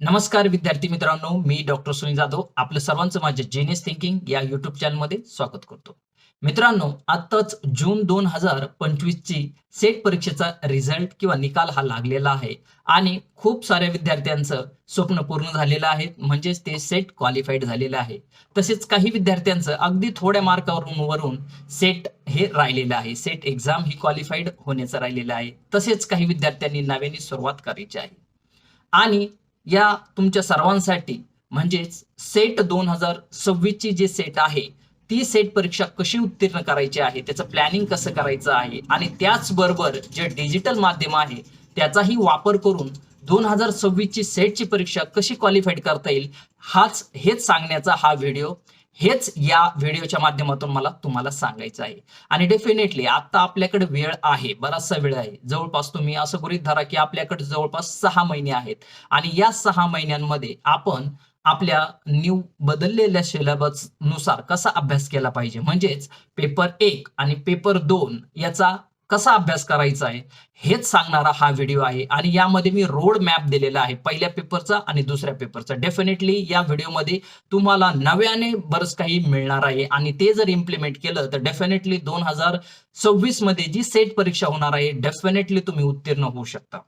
नमस्कार विद्यार्थी मित्रांनो मी डॉक्टर सुनील जाधव आपलं सर्वांचं माझ्या जेनियस थिंकिंग या युट्यूब चॅनलमध्ये स्वागत करतो. मित्रांनो आताच जून दोन हजार पंचवीसची सेट परीक्षेचा रिझल्ट किंवा निकाल हा लागलेला आहे आणि खूप साऱ्या विद्यार्थ्यांचं स्वप्न पूर्ण झालेलं आहे. म्हणजेच ते सेट क्वालिफाईड झालेलं आहे. तसेच काही विद्यार्थ्यांचं अगदी थोड्या मार्कावरून वरून सेट हे राहिलेलं आहे. सेट एक्झाम ही क्वालिफाईड होण्याचं राहिलेलं आहे. तसेच काही विद्यार्थ्यांनी नव्याने सुरुवात करायची आहे. आणि या तुमच्या सर्वांसाठी म्हणजेच सेट दोन हजार सव्वीसची जी सेट आहे ती सेट परीक्षा कशी उत्तीर्ण करायची आहे त्याचं प्लॅनिंग कसं करायचं आहे आणि त्याचबरोबर जे डिजिटल माध्यम आहे त्याचाही वापर करून दोन हजार सव्वीसची सेटची परीक्षा कशी क्वालिफाईड करता येईल हाच हेच सांगण्याचा हा व्हिडिओ हेच या व्हिडिओच्या माध्यमातून मला तुम्हाला सांगायचं आहे. आणि डेफिनेटली आता आपल्याकडे वेळ आहे बराचसा वेळ आहे. जवळपास तुम्ही असं गृहित धरा की आपल्याकडे जवळपास सहा महिने आहेत. आणि या सहा महिन्यांमध्ये आपण आपल्या न्यू बदललेल्या सिलेबसनुसार कसा अभ्यास केला पाहिजे? म्हणजेच पेपर एक आणि पेपर दोन याचा कसा अभ्यास करायचा आहे हेच सांगणारा हा व्हिडिओ आहे. आणि यामध्ये मी रोड मॅप दिलेला आहे पहिल्या पेपरचा आणि दुसऱ्या पेपरचा डेफिनेटली या व्हिडिओमध्ये तुम्हाला नव्याने बरंच काही मिळणार आहे. आणि ते जर इम्प्लिमेंट केलं तर डेफिनेटली दोन हजार सव्वीसमध्ये जी सेट परीक्षा होणार आहे डेफिनेटली तुम्ही उत्तीर्ण होऊ शकता.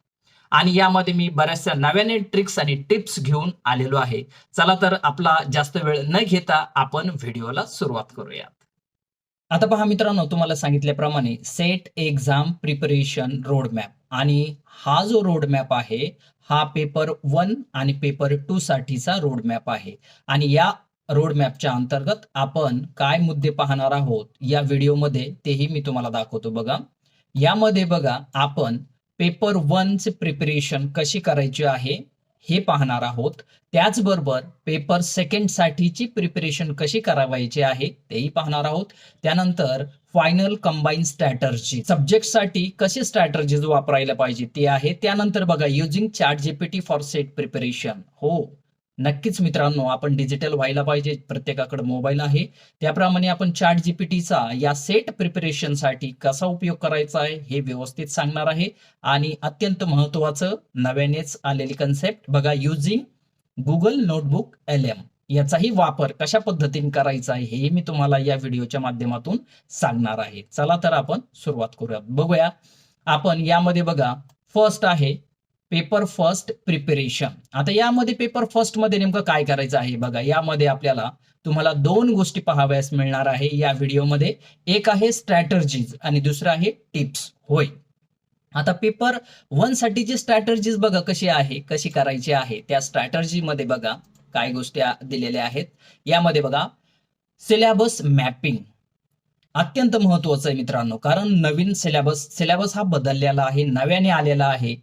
आणि यामध्ये मी बऱ्याचशा नव्याने ट्रिक्स आणि टिप्स घेऊन आलेलो आहे. चला तर आपला जास्त वेळ न घेता आपण व्हिडिओला सुरुवात करूयात आता पहा मित्रांनो तुम्हाला सांगितल्याप्रमाणे SET exam preparation road map आणि हा जो रोड मॅप आहे हा पेपर वन आणि पेपर टू साठीचा रोड मॅप आहे. आणि या रोड मॅपच्या अंतर्गत आपण काय मुद्दे पाहणार आहोत या व्हिडिओमध्ये तेही मी तुम्हाला दाखवतो बघा. यामध्ये बघा आपण पेपर वनचे प्रिपरेशन कशी करायची आहे हे पाहणार आहोत. त्याचबरोबर पेपर सेकंडसाठीची प्रिपरेशन कशी करावायची आहे तेही पाहणार आहोत. त्यानंतर फायनल कंबाईन स्ट्रॅटर्जी सब्जेक्टसाठी कशी स्ट्रॅटर्जीज वापरायला पाहिजे ते आहे. त्यानंतर बघा using ChatGPT for SET preparation हो. नक्कीच मित्रांनो आपण डिजिटल व्हायला पाहिजे प्रत्येकाकडे मोबाईल आहे. त्याप्रमाणे आपण चॅट जीपीटीचा या सेट प्रिपरेशनसाठी कसा उपयोग करायचा आहे हे व्यवस्थित सांगणार आहे. आणि अत्यंत महत्वाचं नव्यानेच आलेली कन्सेप्ट बघा using Google notebook L M याचाही वापर कशा पद्धतीने करायचा आहे हे मी तुम्हाला या व्हिडिओच्या माध्यमातून सांगणार आहे. चला तर आपण सुरुवात करूया बघूया. आपण यामध्ये बघा फर्स्ट आहे पेपर फर्स्ट प्रिपरेशन. आता यामध्ये पेपर फर्स्टमध्ये नेमकं काय करायचं आहे बघा. यामध्ये आपल्याला तुम्हाला दोन गोष्टी पाहाव्यास मिळणार आहे या व्हिडिओमध्ये. एक आहे स्ट्रॅटर्जीज आणि दुसरं आहे टिप्स होय. आता पेपर वन साठीची स्ट्रॅटर्जीज बघा कशी आहे कशी करायची आहे त्या स्ट्रॅटर्जी मध्ये बघा काय गोष्टी दिलेल्या आहेत. यामध्ये बघा सिलेबस मॅपिंग अत्यंत महत्वाचं आहे मित्रांनो कारण नवीन सिलेबस सिलेबस हा बदललेला आहे नव्याने आलेला आहे.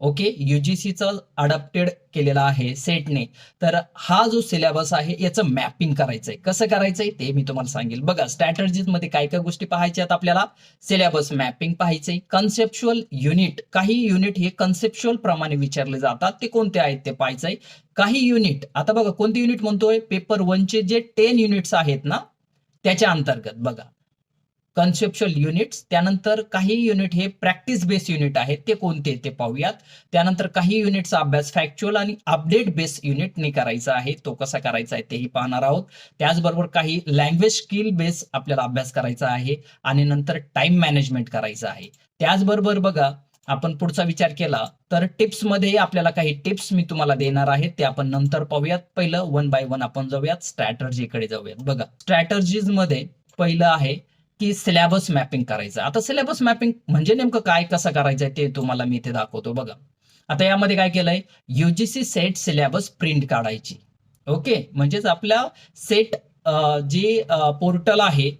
ओके? युजीसीचं अडॅप्टेड केलेला आहे सेटने तर हा जो सिलेबस आहे याचं मॅपिंग करायचंय. कसं करायचंय? ते मी तुम्हाला सांगेल. बघा स्ट्रॅटर्जीजमध्ये काय काय गोष्टी पाहायच्यात आपल्याला? सिलेबस मॅपिंग पाहायचंय. कन्सेप्च्युअल युनिट काही युनिट हे कन्सेप्च्युअल प्रमाणे विचारले जातात. ते कोणते आहेत ते पाहायचंय. काही युनिट आता बघा कोणते युनिट म्हणतोय? पेपर वनचे जे टेन युनिट्स आहेत ना त्याच्या अंतर्गत बघा. कन्सेप्शुअल युनिट्स त्यानंतर काही युनिट हे प्रॅक्टिस बेस युनिट आहेत. ते कोणते ते पाहूयात. त्यानंतर काही युनिटचा अभ्यास फॅक्च्युअल आणि अपडेट बेस युनिटने करायचा आहे. तो कसा करायचा आहे तेही पाहणार आहोत. त्याचबरोबर काही लँग्वेज स्किल बेस आपल्याला अभ्यास करायचा आहे आणि नंतर टाइम मॅनेजमेंट करायचं आहे. त्याचबरोबर बघा आपण पुढचा विचार केला तर टिप्समध्ये आपल्याला काही टिप्स मी तुम्हाला देणार आहे. ते आपण नंतर पाहूयात. पहिलं वन बाय वन आपण जाऊयात. स्ट्रॅटर्जीकडे जाऊयात. बघा स्ट्रॅटर्जीजमध्ये पहिलं आहे की सिलेबस मॅपिंग करायचं. आता सिलेबस मॅपिंग म्हणजे नेमकं काय कसं करायचं ते तुम्हाला मी इथे दाखवतो बघा. आता यामध्ये काय केलंय? युजीसी सेट सिलेबस प्रिंट काढायची. ओके म्हणजेच आपल्या सेट जी पोर्टल आहे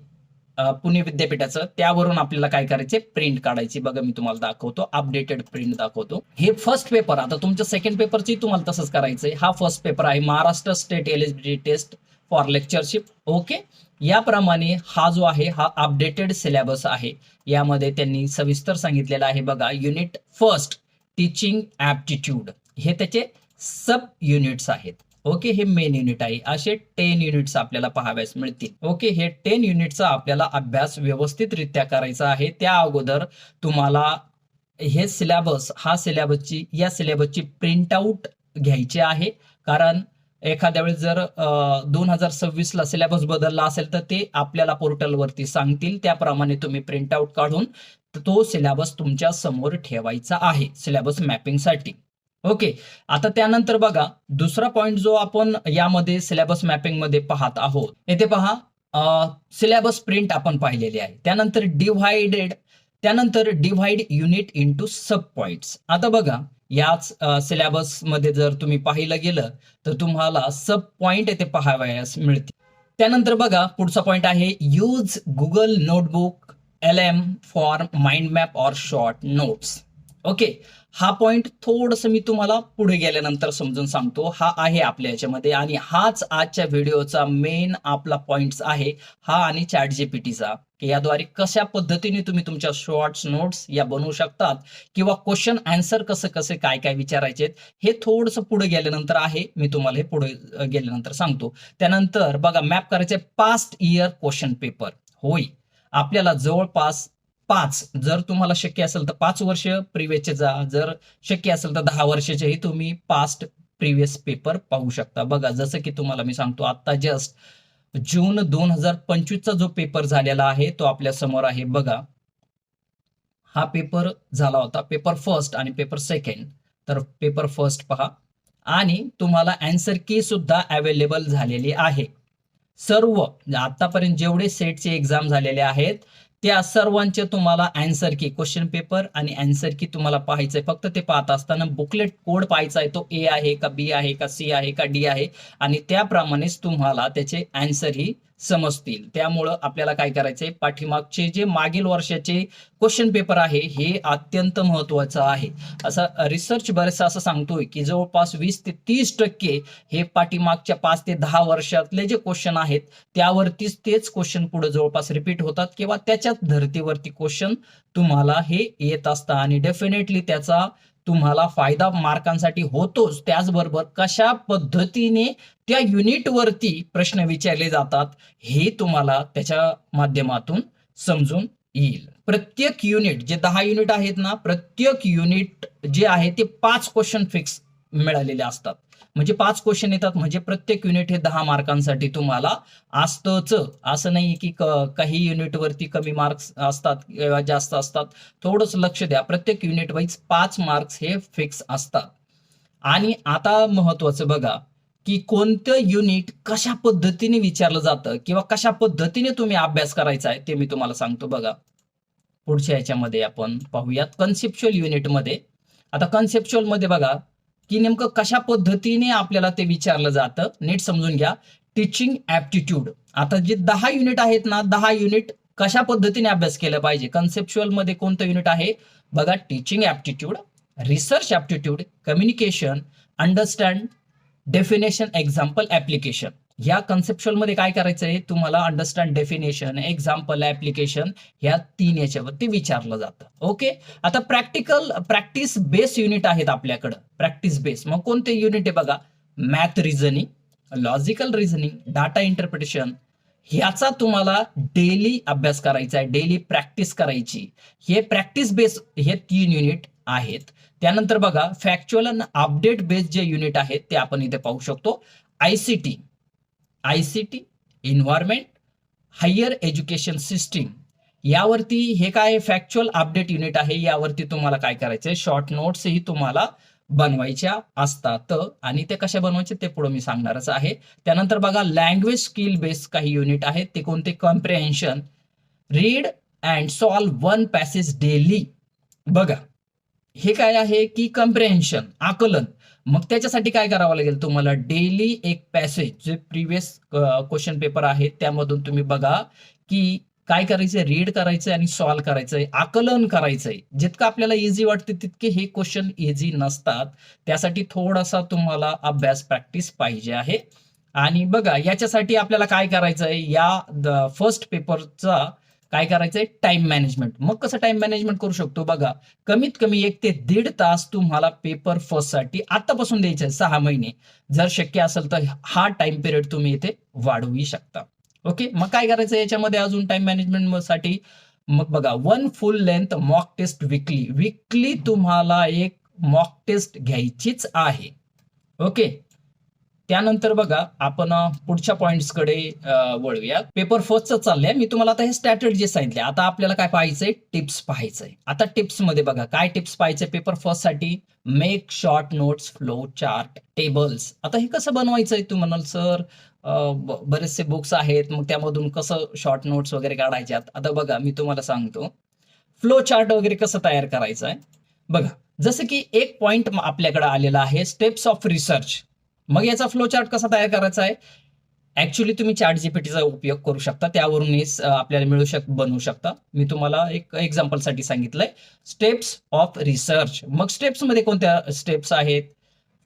पुणे विद्यापीठाचं त्यावरून आपल्याला काय करायचे? प्रिंट काढायची. बघा मी तुम्हाला दाखवतो. अपडेटेड प्रिंट दाखवतो. हे फर्स्ट पेपर आता तुमच्या सेकंड पेपरची तुम्हाला तसंच करायचंय. हा फर्स्ट पेपर आहे. Maharashtra state eligibility test for lectureship okay याप्रमाणे हा जो आहे हा अपडेटेड सिलेबस आहे. यामध्ये त्यांनी सविस्तर सांगितलेलं आहे बघा युनिट फर्स्ट टीचिंग ऍप्टिट्यूड हे त्याचे सब युनिट्स आहेत. ओके हे मेन युनिट आहे. असे टेन युनिट्स आपल्याला पाहाव्यास मिळतील. ओके हे टेन युनिटचा आपल्याला अभ्यास व्यवस्थितरित्या करायचा आहे. त्या अगोदर तुम्हाला हे सिलेबस हा सिलेबसची या सिलेबसची प्रिंट आउट घ्यायचे आहे. कारण एखाद्या वेळेस जर दोन हजार सव्वीसला सिलेबस बदलला असेल तर ते आपल्याला पोर्टलवरती सांगतील. त्याप्रमाणे तुम्ही प्रिंट आउट काढून तो सिलेबस तुमच्यासमोर ठेवायचा आहे सिलेबस मॅपिंगसाठी ओके आता त्यानंतर बघा दुसरा पॉइंट जो आपण यामध्ये सिलेबस मॅपिंगमध्ये पाहत आहोत. येथे पहा सिलेबस प्रिंट आपण पाहिलेली आहे. त्यानंतर डिव्हायडेड त्यानंतर divide unit into sub points आता बघा याच सिलेबसमध्ये जर तुम्ही पाहिलं गेलं तर तुम्हाला सब पॉइंट येथे पाहावयास मिळतील. त्यानंतर बघा पुढचा पॉइंट आहे use Google notebook L M for mind map or short notes okay हा पॉइंट थोडस मी तुम्हाला पुढे गेल्यानंतर समजून सांगतो. हा आहे आपल्या याच्यामध्ये आणि हाच आजच्या व्हिडिओचा मेन आपला पॉइंट आहे. हा आणि चॅट जीपीटीचा की याद्वारे कशा पद्धतीने तुम्ही तुमच्या शॉर्ट्स नोट्स या बनवू शकतात? किंवा क्वेश्चन आन्सर कसं कसं काय काय विचारायचे हे थोडंसं पुढे गेल्यानंतर आहे. मी तुम्हाला हे पुढे गेल्यानंतर सांगतो. त्यानंतर बघा मॅप करायचे पास्ट इयर क्वेश्चन पेपर होय. आपल्याला जवळपास पाच. जर तुम्हाला शक्य असेल तर पाच वर्ष प्रिव्हियसचे जा. जर शक्य असेल तर दहा वर्षाचेही तुम्ही पास्ट प्रिव्हियस पेपर पाहू शकता. बघा जसं की तुम्हाला मी सांगतो आता जस्ट जून दोन हजार पंचवीसचा जो पेपर झालेला आहे तो आपल्यासमोर आहे. बघा हा पेपर झाला होता. पेपर फर्स्ट आणि पेपर सेकंड तर पेपर फर्स्ट पहा. आणि तुम्हाला अँसर की सुद्धा अवेलेबल झालेली आहे. सर्व आतापर्यंत जेवढे सेटचे एक्झाम झालेले आहेत त्या सर्वांचे तुम्हाला अँसर की क्वेश्चन पेपर आणि अँसर की तुम्हाला पाहायचंय. फक्त ते पाहत असताना बुकलेट कोड पाहायचा आहे तो ए आहे का बी आहे का सी आहे का डी आहे. आणि त्याप्रमाणेच तुम्हाला त्याचे अँसर ही समजतील. त्यामुळं आपल्याला काय करायचंय? पाठीमागचे जे मागील वर्षाचे क्वेश्चन पेपर आहे हे अत्यंत महत्वाचं आहे. असं रिसर्च बरेचसा असं सांगतोय की जवळपास वीस ते तीस टक्के हे पाठीमागच्या पाच ते दहा वर्षातले जे क्वेश्चन आहेत त्यावरतीच तेच क्वेश्चन पुढे जवळपास रिपीट होतात किंवा त्याच्याच धर्तीवरती क्वेश्चन तुम्हाला हे येत असतात आणि डेफिनेटली त्याचा तुम्हाला फायदा मार्कांसाठी होतोच. त्याचबरोबर कशा पद्धतीने त्या युनिटवरती प्रश्न विचारले जातात हे तुम्हाला त्याच्या माध्यमातून समजून येईल. प्रत्येक युनिट जे दहा युनिट आहेत ना प्रत्येक युनिट जे आहे ते पाच क्वेश्चन फिक्स मिळालेले असतात. म्हणजे पाच क्वेश्चन येतात. म्हणजे प्रत्येक युनिट हे दहा मार्कांसाठी तुम्हाला असतंच. असं नाही की काही युनिटवरती कमी मार्क्स असतात किंवा जास्त असतात. थोडंच लक्ष द्या. प्रत्येक युनिट वाईज पाच मार्क्स हे फिक्स असतात. आणि आता महत्वाचं बघा की कोणतं युनिट कशा पद्धतीने विचारलं जातं किंवा कशा पद्धतीने तुम्ही अभ्यास करायचा आहे ते मी तुम्हाला सांगतो बघा. पुढच्या याच्यामध्ये आपण पाहूयात. कन्सेप्च्युअल युनिटमध्ये आता कन्सेप्च्युअलमध्ये बघा की नेमकं कशा पद्धतीने आपल्याला ते विचारलं जातं? नीट समजून घ्या. टीचिंग ऍप्टिट्यूड आता जे दहा युनिट आहेत ना दहा युनिट कशा पद्धतीने अभ्यास केला पाहिजे? कन्सेप्च्युअलमध्ये कोणतं युनिट आहे? बघा teaching aptitude research aptitude communication understand definition example application ह्या कन्सेप्च्युअलमध्ये काय करायचं आहे तुम्हाला अंडरस्टँड डेफिनेशन एक्झाम्पल ऍप्लिकेशन ह्या तीन याच्यावरती विचारलं जातं. ओके आता प्रॅक्टिकल प्रॅक्टिस बेस युनिट आहेत आपल्याकडं. प्रॅक्टिस बेस मग कोणते युनिट आहे बघा? Math reasoning logical reasoning data interpretation ह्याचा तुम्हाला डेली अभ्यास करायचा आहे. डेली प्रॅक्टिस करायची. हे प्रॅक्टिस बेस हे तीन युनिट आहेत. त्यानंतर बघा फॅक्च्युअल अँड अपडेट बेस्ड जे युनिट आहेत ते आपण इथे पाहू शकतो. ICT I C T higher education system. यावरती हे काय फॅक्च्युअल अपडेट युनिट आहे यावरती तुम्हाला काय करायचंय? शॉर्ट नोट्सही तुम्हाला बनवायच्या असतात आणि ते कशा बनवायचे ते पुढे मी सांगणारच आहे. त्यानंतर बघा लँग्वेज स्किल बेस काही युनिट आहेत. ते कोणते? Comprehension read and solve one passage daily बघा हे काय आहे? की कम्प्रेन्शन आकलन. मग त्याच्यासाठी काय करावं लागेल तुम्हाला? डेली एक पॅसेज जे प्रिव्हियस क्वेश्चन पेपर आहे त्यामधून तुम्ही बघा की काय करायचंय? रीड करायचंय आणि सॉल्व्ह करायचंय. आकलन करायचंय. जितकं आपल्याला इझी वाटते तितके हे क्वेश्चन इझी नसतात. त्यासाठी थोडासा तुम्हाला अभ्यास प्रॅक्टिस पाहिजे आहे. आणि बघा याच्यासाठी आपल्याला काय करायचंय? या फर्स्ट पेपरचा काय करायचंय? टाइम मॅनेजमेंट मग कसं टाइम मॅनेजमेंट करू शकतो? बघा कमीत कमी एक ते दीड तास तुम्हाला पेपर फर्स्टसाठी आतापासून द्यायचं सहा महिने. जर शक्य असेल तर हा टाइम पिरियड तुम्ही इथे वाढवू शकता. ओके मग काय करायचं याच्यामध्ये अजून टाइम मॅनेजमेंटसाठी? मग बघा one full length mock test weekly weekly तुम्हाला एक मॉक टेस्ट घ्यायचीच आहे. ओके त्यानंतर बघा आपण पुढच्या पुढच्या पॉइंट्सकडे वळूया पेपर फर्स्टचं चाललंय. मी तुम्हाला आता हे स्ट्रॅटेजी सांगितले आता आपल्याला काय पाहायचंय? टिप्स पाहायचंय. आता टिप्समध्ये बघा काय टिप्स पाहायचे paper फर्स्टसाठी? Make short notes flow chart tables आता हे कसं बनवायचंय तू म्हणाल सर बरेचसे बुक्स आहेत. मग त्यामधून कसं शॉर्ट नोट्स वगैरे काढायच्यात? आता बघा मी तुम्हाला सांगतो. फ्लो चार्ट वगैरे कसं तयार करायचं आहे बघा जसं की एक पॉइंट आपल्याकडे आलेला आहे स्टेप्स ऑफ रिसर्च मग याचा फ्लो चार्ट कसा तयार करायचा आहे? ऍक्च्युली तुम्ही चॅट जीपीटीचा उपयोग करू शकता. त्यावरून आपल्याला मिळू शक बनवू शकता. मी तुम्हाला एक एक्झाम्पलसाठी सांगितलंय. स्टेप्स ऑफ रिसर्च मग स्टेप्समध्ये कोणत्या स्टेप्स आहेत?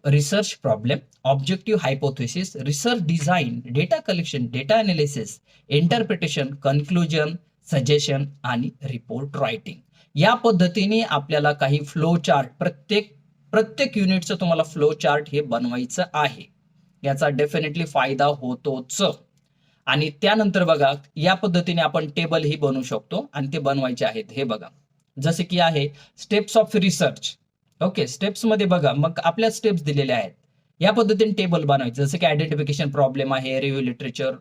Research problem objective hypothesis research design data collection data analysis interpretation conclusion suggestion आणि रिपोर्ट रायटिंग या पद्धतीने आपल्याला काही फ्लो चार्ट प्रत्येक प्रत्येक युनिटचं तुम्हाला फ्लो चार्ट हे बनवायचं आहे. याचा डेफिनेटली फायदा होतोच. आणि त्यानंतर बघा या पद्धतीने आपण टेबल ही बनवू शकतो आणि ते बनवायचे आहेत. हे बघा. जसे की आहे स्टेप्स ऑफ रिसर्च ओके स्टेप्समध्ये बघा मग आपल्या स्टेप्स दिलेल्या आहेत. या पद्धतीने टेबल बनवायचे. जसं की आयडेंटिफिकेशन प्रॉब्लेम आहे review literature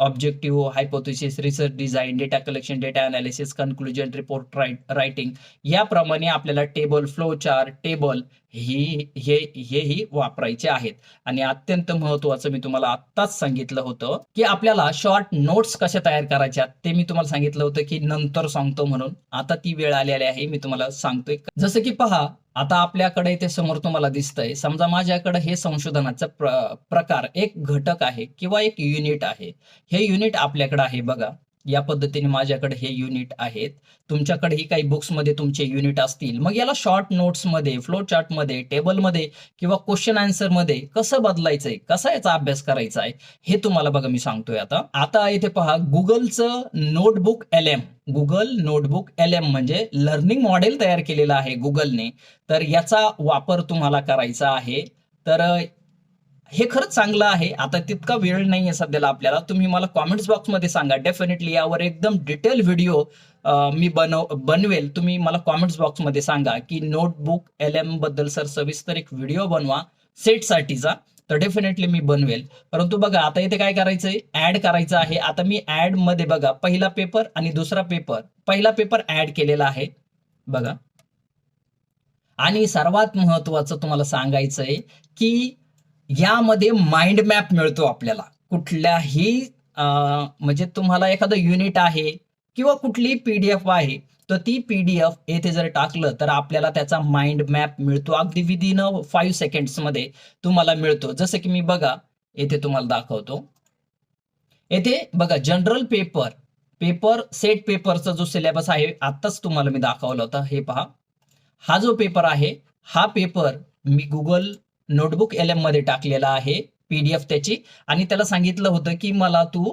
objective hypothesis research design data collection data analysis conclusion report writing याप्रमाणे आपल्याला टेबल फ्लो चार्ट टेबल ही हे हेही वापरायचे आहेत. आणि अत्यंत महत्वाचं मी तुम्हाला आत्ताच सांगितलं होतं की आपल्याला शॉर्ट नोट्स कशा तयार करायच्या ते मी तुम्हाला सांगितलं होतं की नंतर सांगतो म्हणून. आता ती वेळ आलेली आहे मी तुम्हाला सांगतोय. जसं की पहा आता आपल्याकडे इथे समोर तुम्हाला दिसतंय. समजा माझ्याकडे हे संशोधनाचा प्र, प्रकार एक घटक आहे किंवा एक युनिट आहे. हे युनिट आपल्याकडे आहे बघा. या पद्धतीने माझ्याकडे हे युनिट आहेत. तुमच्याकडेही काही बुक्समध्ये तुमचे युनिट असतील. मग याला शॉर्ट नोट्समध्ये फ्लो चार्टमध्ये टेबलमध्ये किंवा क्वेश्चन आन्सरमध्ये कसं बदलायचंय कसा याचा अभ्यास करायचा आहे हे तुम्हाला बघा मी सांगतोय आता. आता इथे पहा गुगलचं notebook L M Google notebook L M म्हणजे लर्निंग मॉडेल तयार केलेलं आहे गुगलने तर याचा वापर तुम्हाला करायचा आहे. तर हे खरंच चांगलं आहे. आता तितका वेळ नाही आहे सध्याला आपल्याला. तुम्ही मला कॉमेंट्स बॉक्समध्ये सांगा. डेफिनेटली यावर एकदम डिटेल व्हिडिओ मी बनव बनवेल. तुम्ही मला कॉमेंट्स बॉक्समध्ये सांगा की नोटबुक एल एमबद्दल सर सविस्तर एक व्हिडिओ बनवा. सेटसाठीचा तर डेफिनेटली मी बनवेल. परंतु बघा आता इथे काय करायचंय? ऍड करायचं आहे. आता मी ऍडमध्ये बघा पहिला पेपर आणि दुसरा पेपर पहिला पेपर ऍड केलेला आहे. बघा. आणि सर्वात महत्वाचं तुम्हाला सांगायचंय की यामध्ये माइंड मॅप मिळतो आपल्याला. कुठल्याही म्हणजे तुम्हाला एखादं युनिट आहे किंवा कुठलीही पीडीएफ आहे तर ती पीडीएफ येथे जर टाकलं तर आपल्याला त्याचा माइंड मॅप मिळतो. अगदी विदिन फाईव्ह सेकंड्समध्ये तुम्हाला मिळतो. जसं की मी बघा येथे तुम्हाला दाखवतो. येथे बघा जनरल पेपर पेपर सेट पेपरचा जो सिलेबस आहे आत्ताच तुम्हाला मी दाखवला होता. हे पहा. हा जो पेपर आहे हा पेपर मी गुगल नोटबुक एल एममध्ये टाकलेला आहे पीडीएफ त्याची. आणि त्याला सांगितलं होतं की मला तू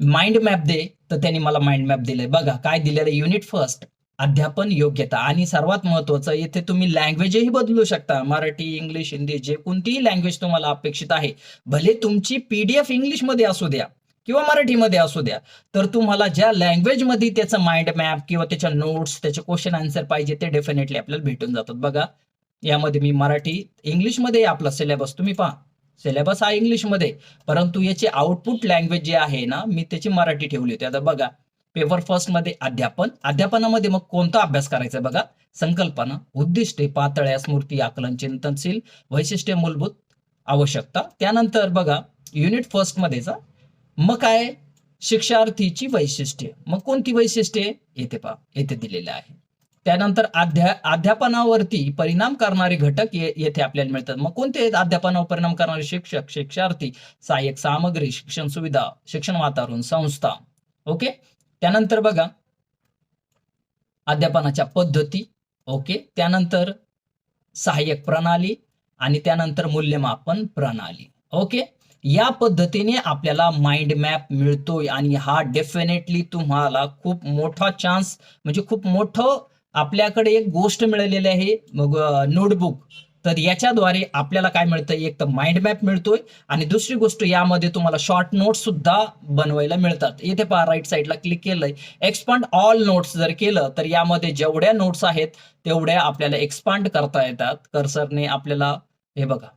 माइंड मॅप दे. तर त्यांनी मला माइंड मॅप दिलंय. बघा काय दिलेलं युनिट फर्स्ट अध्यापन योग्यता. आणि सर्वात महत्वाचं येथे तुम्ही लँग्वेजही बदलू शकता. मराठी इंग्लिश हिंदी जे कोणतीही लँग्वेज तुम्हाला अपेक्षित आहे. भले तुमची पीडीएफ इंग्लिशमध्ये असू द्या किंवा मराठीमध्ये असू द्या तर तुम्हाला ज्या लँग्वेजमध्ये त्याचं माइंड मॅप किंवा त्याच्या नोट्स त्याचे क्वेश्चन आन्सर पाहिजे ते डेफिनेटली आपल्याला भेटून जातात. बघा यामध्ये मी मराठी इंग्लिशमध्ये आपला सिलेबस तुम्ही पहा. सिलेबस हा इंग्लिशमध्ये परंतु याची आउटपुट लँग्वेज जे आहे ना मी त्याची मराठी ठेवली होती. आता बघा पेपर फर्स्टमध्ये अध्यापन अध्यापनामध्ये मग कोणता अभ्यास करायचा बघा? संकल्पना उद्दिष्टे पातळ्या स्मृती आकलन चिंतनशील वैशिष्ट्य मूलभूत आवश्यकता. त्यानंतर बघा युनिट फर्स्ट मध्येचा मग काय? शिक्षार्थीची वैशिष्ट्ये. मग कोणती वैशिष्ट्ये? येथे पहा येथे दिलेले आहे. त्यानंतर अध्या अध्यापनावरती परिणाम करणारे घटक येथे आपल्याला मिळतात. मग कोणते आहेत? अध्यापनावर परिणाम करणारे शिक्षक शिक्षार्थी सहाय्यक सामग्री शिक्षण सुविधा शिक्षण वातावरण संस्था. ओके? त्यानंतर बघा. अध्यापनाच्या पद्धती. ओके? त्यानंतर सहाय्यक प्रणाली आणि त्यानंतर मूल्यमापन प्रणाली. ओके? या पद्धतीने आपल्याला माइंड मॅप मिळतोय आणि हा डेफिनेटली तुम्हाला खूप मोठा चान्स म्हणजे खूप मोठं आपल्याकडे एक गोष्ट मिळालेली आहे नोटबुक तर याच्याद्वारे आपल्याला काय मिळतं? एक तर माइंड मॅप मिळतोय आणि दुसरी गोष्ट यामध्ये तुम्हाला शॉर्ट नोट्स सुद्धा बनवायला मिळतात. इथे पहा राईट साईडला क्लिक केलंय. एक्सपांड ऑल नोट्स जर केलं तर यामध्ये जेवढ्या नोट्स आहेत तेवढ्या आपल्याला एक्सपांड करता येतात. कर्सरने आपल्याला हे बघा.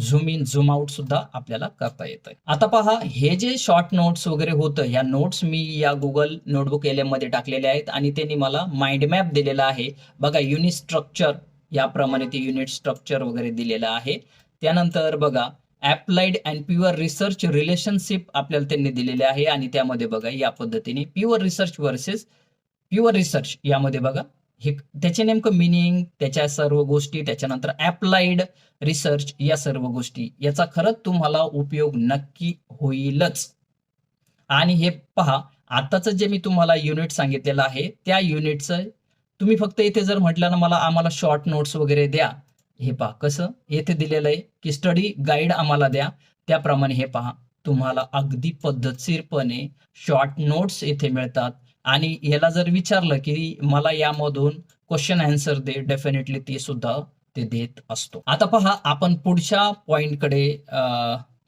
झूम इन झूम आउट सुद्धा आपल्याला करता येतं आता पहा हे जे शॉर्ट नोट्स वगैरे होतं या नोट्स मी या गुगल नोटबुक एलमध्ये टाकलेले आहेत आणि त्यांनी मला माइंड मॅप दिलेला आहे. बघा युनिट स्ट्रक्चर याप्रमाणे ते युनिट स्ट्रक्चर वगैरे दिलेलं आहे. त्यानंतर बघा applied and pure research relationship आपल्याला त्यांनी दिलेले आहे आणि त्यामध्ये बघा या पद्धतीने pure research versus pure research यामध्ये बघा हे त्याचे नेमकं मिनिंग त्याच्या सर्व गोष्टी त्याच्यानंतर अप्लाइड रिसर्च या सर्व गोष्टी याचा खरंच तुम्हाला उपयोग नक्की होईलच. आणि हे पहा आताचं जे मी तुम्हाला युनिट सांगितलेलं आहे त्या युनिटचं तुम्ही फक्त इथे जर म्हटलं ना मला आम्हाला शॉर्ट नोट्स वगैरे द्या. हे पहा कसं? येथे दिलेलं आहे की स्टडी गाईड आम्हाला द्या. त्याप्रमाणे हे पहा तुम्हाला अगदी पद्धतशीरपणे शॉर्ट नोट्स येथे मिळतात. आणि याला जर विचारलं की मला यामधून क्वेश्चन आन्सर दे डेफिनेटली ते सुद्धा ते देत असतो. आता पहा आपण पुढच्या पॉइंटकडे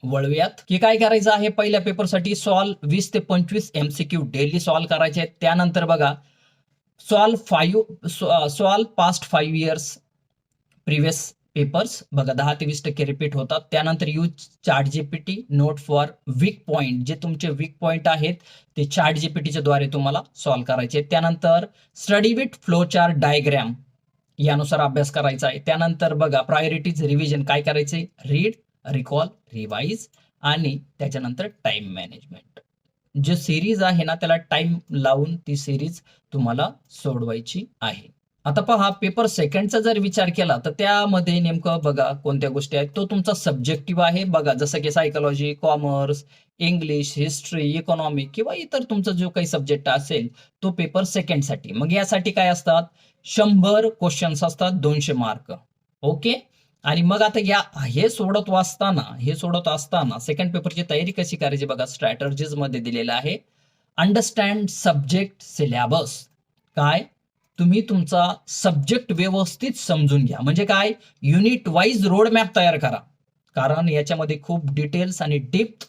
वळूयात की काय करायचं आहे पहिल्या पेपरसाठी सॉल्व वीस ते पंचवीस एमसीक्यू डेली सॉल्व करायचे आहेत. त्यानंतर बघा solve five solve past five years previous papers बघा दहा ते वीस टक्के रिपीट होतात. त्यानंतर use chat GPT note for weak point जे तुमचे वीक पॉइंट आहेत ते चार्ट जीपीटीच्या द्वारे तुम्हाला सॉल्व्ह करायचे. त्यानंतर study with flow chart diagram यानुसार अभ्यास करायचा आहे. त्यानंतर बघा प्रायोरिटीज रिव्हिजन काय करायचे? रीड रिकॉल रिवाइज आणि त्याच्यानंतर टाइम मॅनेजमेंट जे सिरीज आहे ना त्याला टाइम लावून ती सिरीज तुम्हाला सोडवायची आहे. आता पहा पेपर सेकंडचा जर विचार केला तर त्यामध्ये नेमकं बघा कोणत्या गोष्टी आहेत. तो तुमचा सब्जेक्टिव्ह आहे. बघा जसं की psychology commerce English history economic किंवा इतर तुमचा जो काही सब्जेक्ट असेल तो पेपर सेकंडसाठी मग यासाठी काय असतात? शंभर क्वेश्चन्स असतात दोनशे मार्क ओके? आणि मग आता या हे सोडत वाचताना हे सोडत असताना सेकंड पेपरची तयारी कशी करायची बघा स्ट्रॅटर्जीजमध्ये दिलेलं आहे. अंडरस्टँड सब्जेक्ट सिलेबस काय? तुम्ही तुमचा सब्जेक्ट व्यवस्थित समजून घ्या. म्हणजे काय? युनिट वाईज रोड मॅप तयार करा. कारण याच्यामध्ये खूप डिटेल्स आणि डेप्थ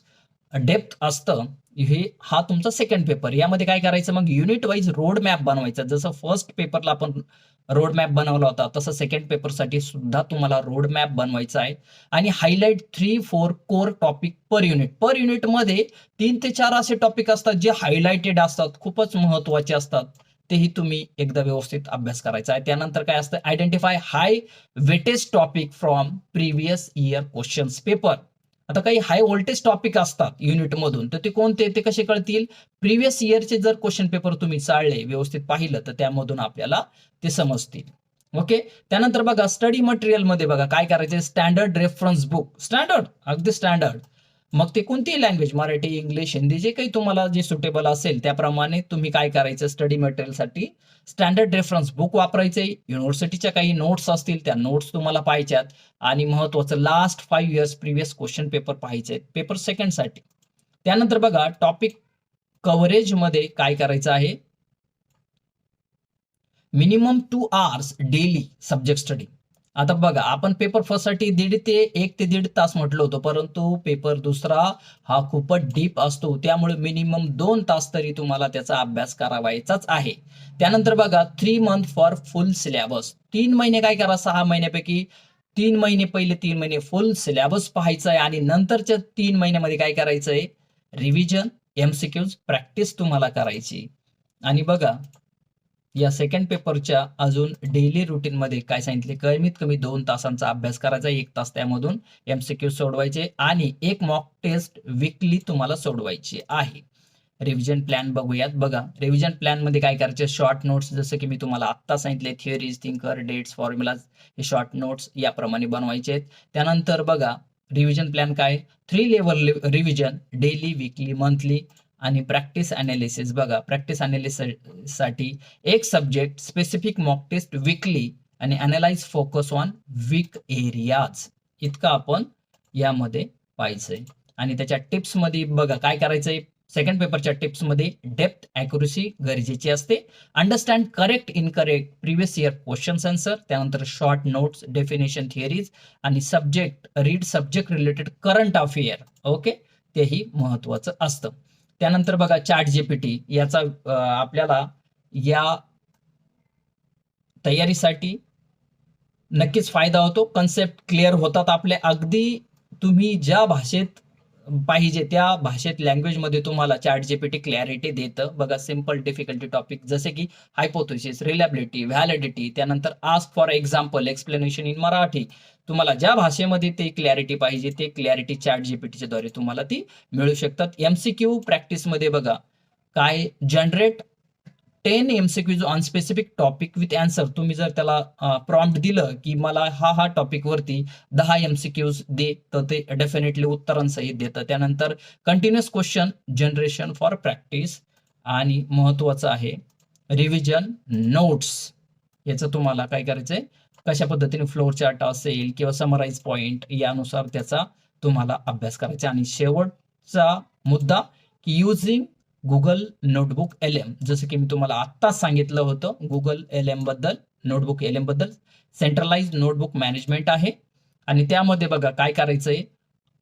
डेप्थ असतं. हे हा तुमचा सेकंड पेपर यामध्ये काय करायचं? मग युनिट वाईज रोड मॅप बनवायचा. जसं फर्स्ट पेपरला आपण रोड मॅप बनवला होता तसं सेकंड पेपरसाठी सुद्धा तुम्हाला रोड मॅप बनवायचा आहे. आणि highlight three four core topic per unit per युनिटमध्ये तीन ते चार असे टॉपिक असतात जे हायलाइटेड असतात खूपच महत्त्वाचे असतात. तेही तुम्ही एकदा व्यवस्थित अभ्यास करायचा आहे. त्यानंतर काय असतं? Identify high weightage topic from previous year questions paper आता काही हाय व्होल्टेज टॉपिक असतात युनिट मधून तर ते कोणते? ते कसे कळतील? प्रिव्हियस इयरचे जर क्वेश्चन पेपर तुम्ही चाळले व्यवस्थित पाहिलं तर त्यामधून आपल्याला ते समजतील. ओके त्यानंतर बघा स्टडी मटेरियलमध्ये बघा काय करायचे स्टँडर्ड रेफरन्स बुक स्टँडर्ड अगदी स्टँडर्ड मग ते कोणतीही लँग्वेज मराठी इंग्लिश हिंदी जे काही तुम्हाला जे सुटेबल असेल त्याप्रमाणे तुम्ही काय करायचं? स्टडी मटेरियलसाठी स्टँडर्ड रेफरन्स बुक वापरायचे. युनिव्हर्सिटीच्या काही नोट्स असतील त्या नोट्स तुम्हाला पाहायच्यात. आणि महत्वाचं last five years previous question paper पाहायचे. पेपर सेकंडसाठी त्यानंतर बघा टॉपिक कव्हरेजमध्ये काय करायचं आहे? Minimum two hours daily subject study आता बघा आपण पेपर फर्स्टसाठी दीड ते एक ते दीड तास म्हटलं होतं परंतु पेपर दुसरा हा खूपच डीप असतो. त्यामुळे मिनिमम दोन तास तरी तुम्हाला त्याचा अभ्यास करावायचाच आहे. त्यानंतर बघा three month for full syllabus तीन महिने काय करा सहा महिन्यापैकी? तीन महिने पहिले तीन महिने फुल सिलेबस पाहायचा आहे आणि नंतरच्या तीन महिन्यामध्ये काय करायचंय? रिव्हिजन एमसीक्यूज प्रॅक्टिस तुम्हाला करायची. आणि बघा या सेकंड पेपरच्या अजून डेली रुटीन मध्ये काय सांगितले? कमीत कमी दोन तासांचा अभ्यास करायचा एक तास त्यामधून एमसीक्यू सोडवायचे आणि एक मॉक टेस्ट विकली तुम्हाला सोडवायची आहे. रिव्हिजन प्लॅन बघूयात. बघा रिव्हिजन प्लॅनमध्ये काय करायचे? शॉर्ट नोट्स जसं की मी तुम्हाला आत्ता सांगितले थिअरीज थिंकर डेट्स फॉर्म्युलाज हे शॉर्ट नोट्स याप्रमाणे बनवायचे आहेत त्यानंतर बघा रिव्हिजन प्लॅन काय? Three level revision daily weekly monthly आणि प्रॅक्टिस अनालिसिस बघा प्रॅक्टिस अनालिसिससाठी एक subject specific mock test weekly आणि analyze focus on weak areas इतकं आपण यामध्ये पाहिजे आणि त्याच्या टिप्समध्ये बघा काय करायचंय? सेकंड पेपरच्या टिप्समध्ये डेप्थ अॅक्युरेसी गरजेची असते. Understand correct incorrect previous year question answer त्यानंतर शॉर्ट नोट्स डेफिनेशन थिअरीज आणि subject read subject related current affair okay तेही महत्वाचं असतं. त्यानंतर बघा चार्ट जीपीटी याचा आपल्याला या तयारीसाठी नक्कीच फायदा होतो. कन्सेप्ट क्लिअर होतात आपले. अगदी तुम्ही ज्या भाषेत पाहिजे त्या भाषेत लँग्वेजमध्ये तुम्हाला चॅट जीपीटी क्लॅरिटी देतं. बघा सिंपल डिफिकल्टी टॉपिक जसे की हायपोथेसिस रिलॅबिलिटी व्हॅलिडिटी त्यानंतर ask for example explanation in Marathi तुम्हाला ज्या भाषेमध्ये ते क्लॅरिटी पाहिजे ते क्लॅरिटी चॅट जीपीटीच्या द्वारे तुम्हाला ती मिळू शकतात. एमसीक्यू प्रॅक्टिसमध्ये बघा काय generate ten MCQs on specific topic with answer तुम्ही जर त्याला प्रॉम्प्ट दिलं की मला हा हा टॉपिक वरती दहा एमसीक्यूज दे तर ते डेफिनेटली उत्तरांसहित देतं. त्यानंतर continuous question generation for practice आणि महत्वाचं आहे रिव्हिजन नोट्स याचं तुम्हाला काय करायचंय? कशा पद्धतीने फ्लोर चार्ट असेल किंवा समराईज पॉइंट यानुसार त्याचा तुम्हाला अभ्यास करायचा. आणि शेवटचा मुद्दा की using Google notebook L M जसं की मी तुम्हाला आत्ताच सांगितलं होतं गुगल एल एमबद्दल नोटबुक एल एमबद्दल. सेंट्रलाइज नोटबुक मॅनेजमेंट आहे. आणि त्यामध्ये बघा काय करायचंय?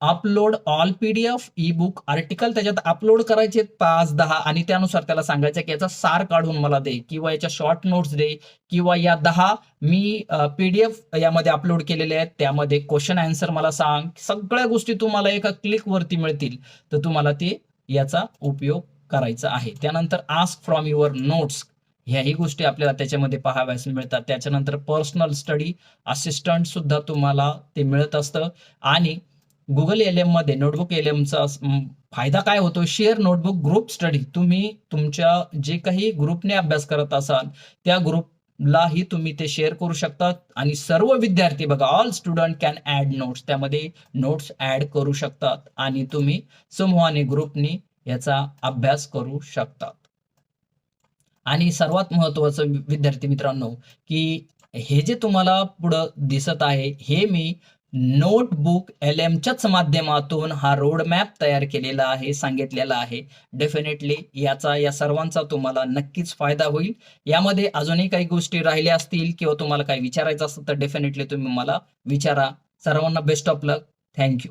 Upload all PDF ebook article त्याच्यात अपलोड करायचे पाच दहा. आणि त्यानुसार त्याला सांगायचं की याचा सार काढून मला दे किंवा याच्या शॉर्ट नोट्स दे किंवा या दहा मी पीडीएफ यामध्ये अपलोड केलेले आहेत. त्यामध्ये क्वेश्चन आन्सर मला सांग. सगळ्या गोष्टी तुम्हाला एका क्लिकवरती मिळतील. तर तुम्हाला ते याचा उपयोग करायचं आहे. त्यानंतर आस्क फ्रॉम युअर नोट्स ह्याही गोष्टी आपल्याला त्याच्यामध्ये पाहाव्यास मिळतात. त्याच्यानंतर पर्सनल स्टडी असिस्टंट सुद्धा तुम्हाला ते मिळत असतं. आणि गुगल एल एममध्ये नोटबुक एल एमचा फायदा काय होतो? शेअर नोटबुक ग्रुप स्टडी तुम्ही तुमच्या जे काही ग्रुपने अभ्यास करत असाल त्या ग्रुपलाही तुम्ही ते शेअर करू शकतात. आणि सर्व विद्यार्थी बघा all student can add notes त्यामध्ये नोट्स ऍड करू शकतात. आणि तुम्ही समूहाने ग्रुपनी याचा अभ्यास करू शकतात. आणि सर्वात महत्वाचं विद्यार्थी मित्रांनो की हे जे तुम्हाला पुढं दिसत आहे हे मी नोटबुक एल एमच्याच माध्यमातून हा रोड मॅप तयार केलेला आहे सांगितलेला आहे. डेफिनेटली याचा या सर्वांचा तुम्हाला नक्कीच फायदा होईल. यामध्ये अजूनही काही गोष्टी राहिल्या असतील किंवा तुम्हाला काही विचारायचं असेल तर डेफिनेटली तुम्ही मला विचारा. सर्वांना बेस्ट ऑफ लक थँक्यू